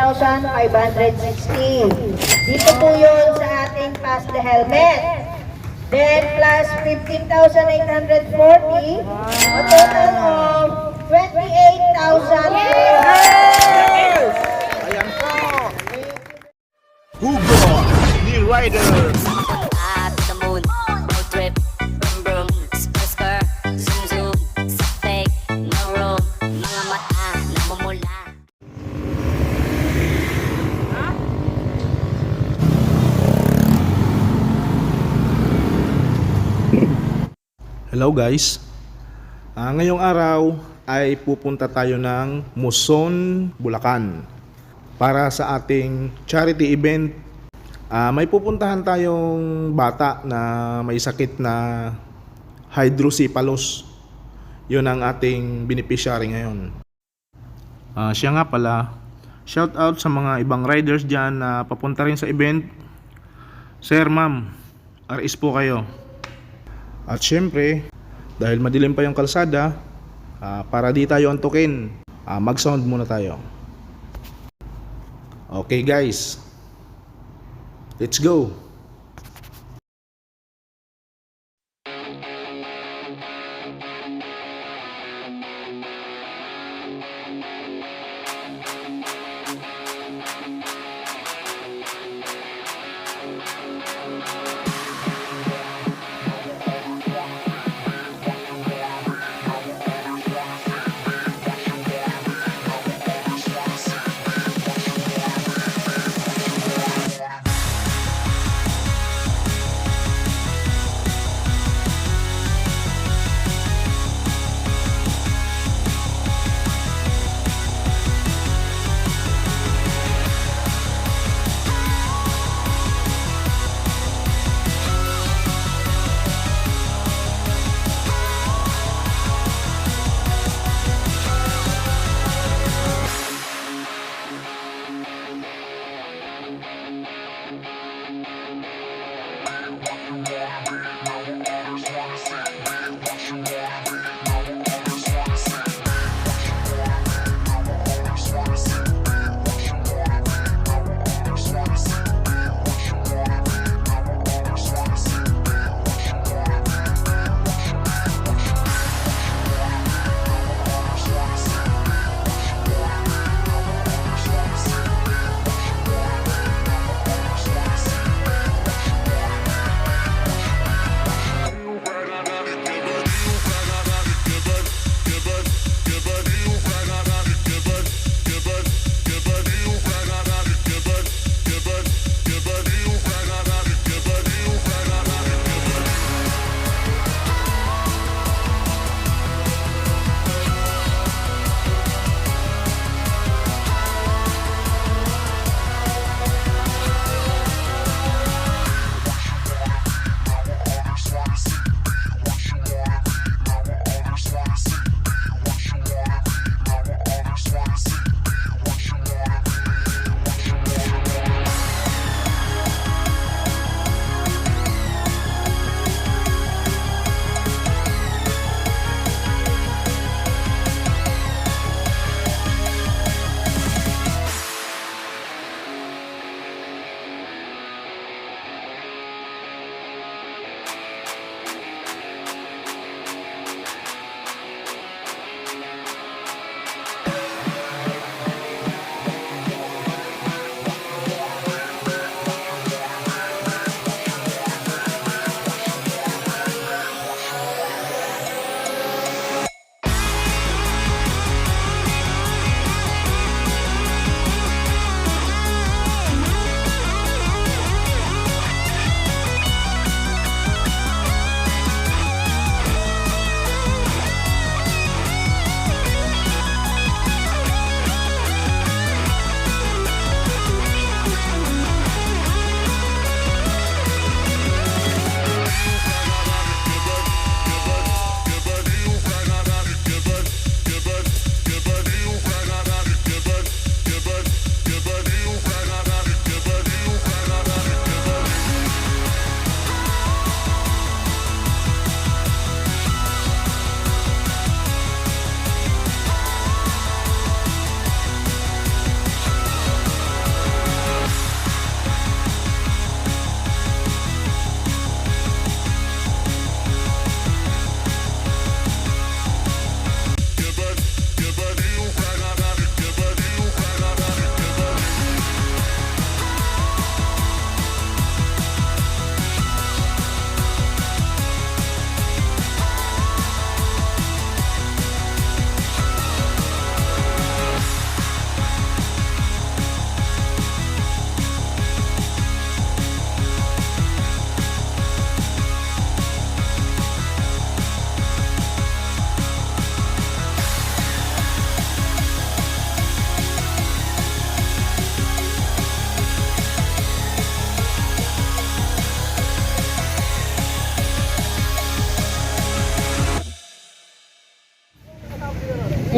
13,560. Dito po yun sa ating pass the helmet. Then plus 15,840. A total of 28,400. Hugo, New Rider. Hello guys. Ah, ngayong araw ay pupunta tayo ng Muson, Bulacan para sa ating charity event. Ah, may pupuntahan tayong bata na may sakit na hydrocephalus. 'Yun ang ating beneficiary ngayon. Ah, siya nga pala. Shout out sa mga ibang riders diyan na papunta rin sa event. Sir, ma'am, RS po kayo. At syempre, dahil madilim pa yung kalsada, uh, para di tayo antukin, uh, mag-sound muna tayo. Okay guys, let's go!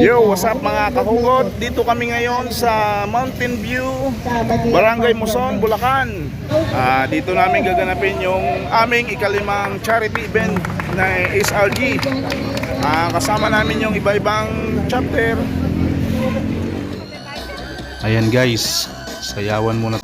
Yo, what's up mga kahugot? Dito kami ngayon sa Mountain View, Barangay Muson, Bulacan. Ah, dito namin gaganapin yung aming ikalimang charity event na SRG. Ah, kasama namin yung iba-ibang chapter. Ayan guys, sayawan muna.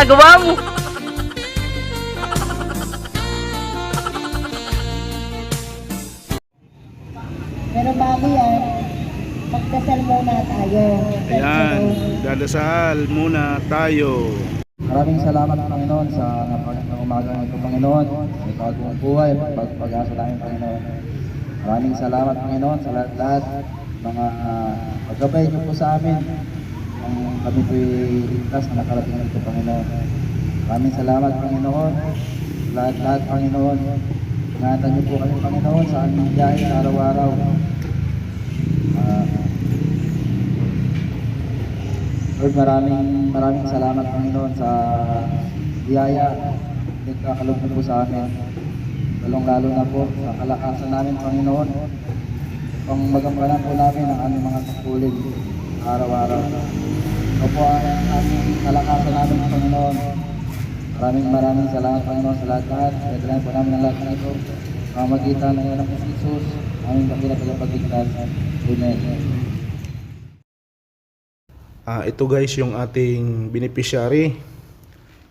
Ginagawa mo? Pero bago yan, magdasal muna tayo. Ayan, dadasal muna tayo. Maraming salamat Panginoon sa napagandang umaga ng ito Panginoon. Sa bagong buhay, pagpag-asa namin Panginoon. Maraming salamat Panginoon sa lahat-lahat mga uh, paggabay niyo po sa amin. Kami po'y ligtas na nakarating nito Panginoon. Maraming salamat Panginoon. Lahat-lahat Panginoon. Ingatan niyo po kami Panginoon sa aming biyahe sa araw-araw. Ah, Lord, maraming maraming salamat Panginoon sa biyaya nagkakalog na po sa amin. Lalong lalo na po sa kalakasan namin Panginoon. Pang magampanan po namin ang aming mga kapulig araw-araw. Ito po ang aming kalakasan namin Panginoon. Maraming maraming salamat Panginoon sa lahat-lahat. Kaya po namin ang lahat na ito. Pamagitan ng anak ng Jesus, aming dakilang tagapagligtas. Amen. Ah, ito guys yung ating beneficiary.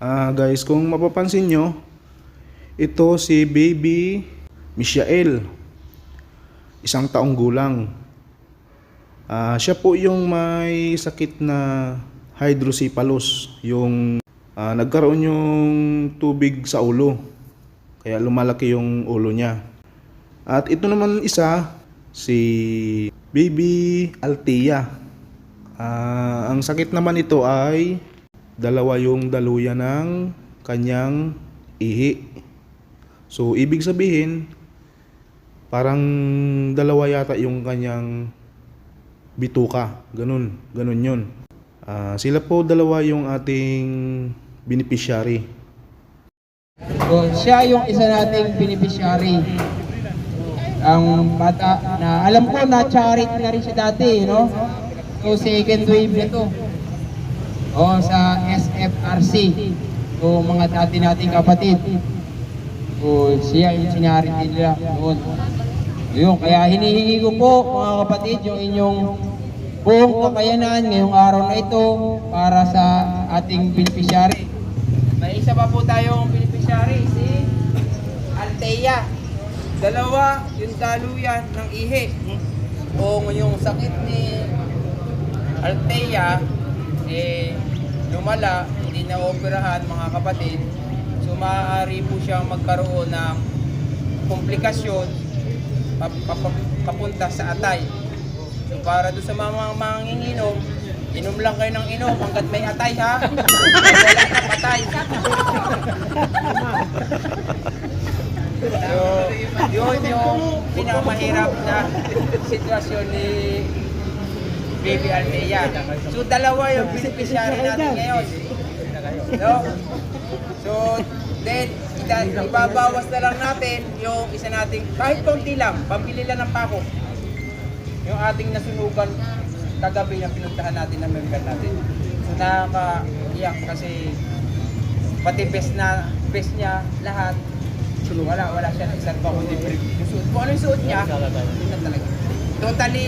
Ah, guys, kung mapapansin nyo, ito si baby Michael. Isang taong gulang. Ah, siya po yung may sakit na hydrocephalus, yung ah, nagkaroon yung tubig sa ulo. Kaya lumalaki yung ulo niya. At ito naman isa, si baby Althea. Ah, ang sakit naman ito ay dalawa yung daluyan ng kanyang ihi. So, ibig sabihin, parang dalawa yata yung kanyang bituka. Ganun, ganun yun. Ah, sila po dalawa yung ating beneficiary. So, siya yung isa nating beneficiary. Ang bata na alam ko na charity na rin siya dati, no? So second wave na to. O sa SFRC. So mga dati nating kapatid. So siya yung sinarity nila noon. Yun, kaya hinihingi ko po mga kapatid yung inyong buong kakayanan ngayong araw na ito para sa ating beneficiary. May isa pa po tayong beneficiary, si Altea. Dalawa, yung daluyan ng ihi. O yung sakit ni Altea, eh, lumala, hindi na operahan mga kapatid. So maaari po siyang magkaroon ng komplikasyon pap- pap- papunta sa atay. So para doon sa mga manginginom, inom lang kayo ng inom hanggat may atay ha. Wala na patay. So, yun yung pinakamahirap na sitwasyon ni Baby Althea. So, dalawa yung beneficiary natin ngayon. No? So, then, ita- ibabawas na lang natin yung isa nating, kahit konti lang, pambili lang ng pako. Yung ating nasunugan kagabi na pinuntahan natin ng member natin. So, nakakaiyak kasi pati best na best niya lahat. Wala, wala siya isang pa kundi brief. Yung suot. Kung ano yung suot niya, yun na talaga. Totally,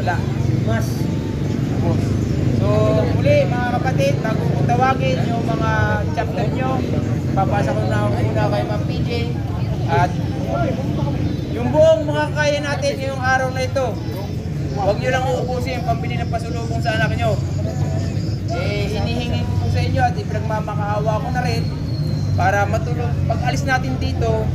wala. Mas. So, muli mga kapatid, bago ko tawagin yung mga chapter nyo, papasa ko na muna kay Ma'am PJ. At yung buong mga kaya natin ngayong araw na ito, huwag nyo lang uubusin yung pambili ng pasulubong sa anak nyo. Eh, hinihingi ko po sa inyo at ipinagmamakaawa ko na rin para matulong, pag alis natin dito,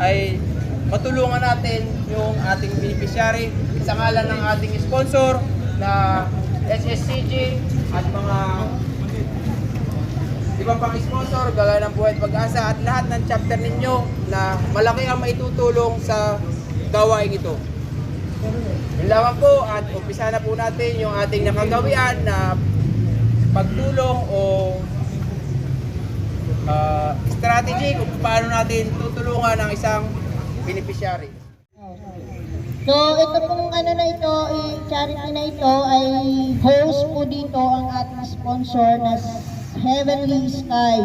ay matulungan natin yung ating beneficiary sa ngalan ng ating sponsor na SSCG at mga ibang pang sponsor gaya ng Buhay Pag-asa at lahat ng chapter ninyo na malaki ang maitutulong sa gawain ito. Yun po at umpisa na po natin yung ating nakagawian na pagtulong o ah, strategy kung paano natin tutulungan ang isang beneficiary. So, ito pong ano na ito, charity na ito ay host po dito ang ating sponsor na Heavenly Sky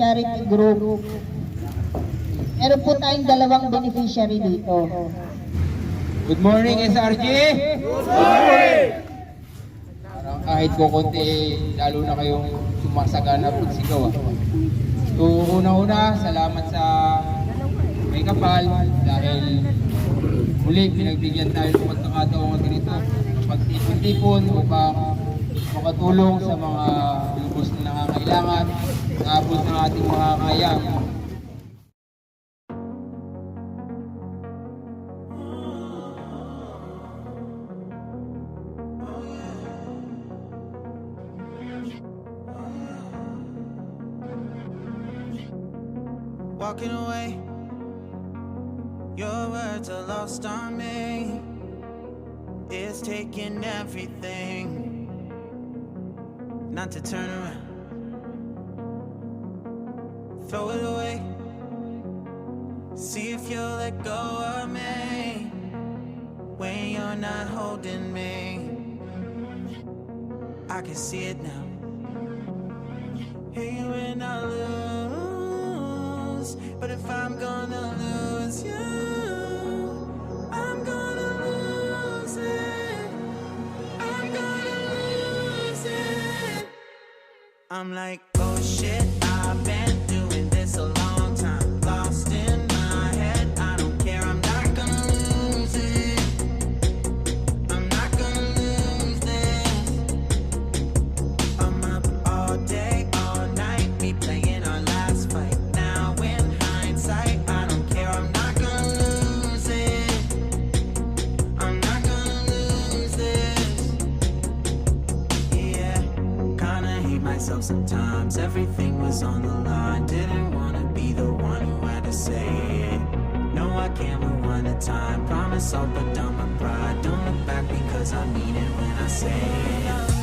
Charity Group. Meron po tayong dalawang beneficiary dito. Good morning, SRG! Good morning! Kahit ko konti, lalo na kayong sumasagana pagsigaw. ah. So, una-una, salamat sa may kapal dahil muli pinagbigyan tayo ng pagkakataong ganito. Pagtipon-tipon upang makatulong sa mga nangangailangan, naabot ng ating mga kaya. walking away. Your words are lost on me. It's taking everything not to turn around. Throw it away. See if you'll let go of me when you're not holding me. I can see it now. Hey, when I lose, but if I'm gonna lose you, I'm gonna lose it. I'm gonna lose it. I'm like, oh shit, I'll put down my pride. Don't look back because I mean it when I say it.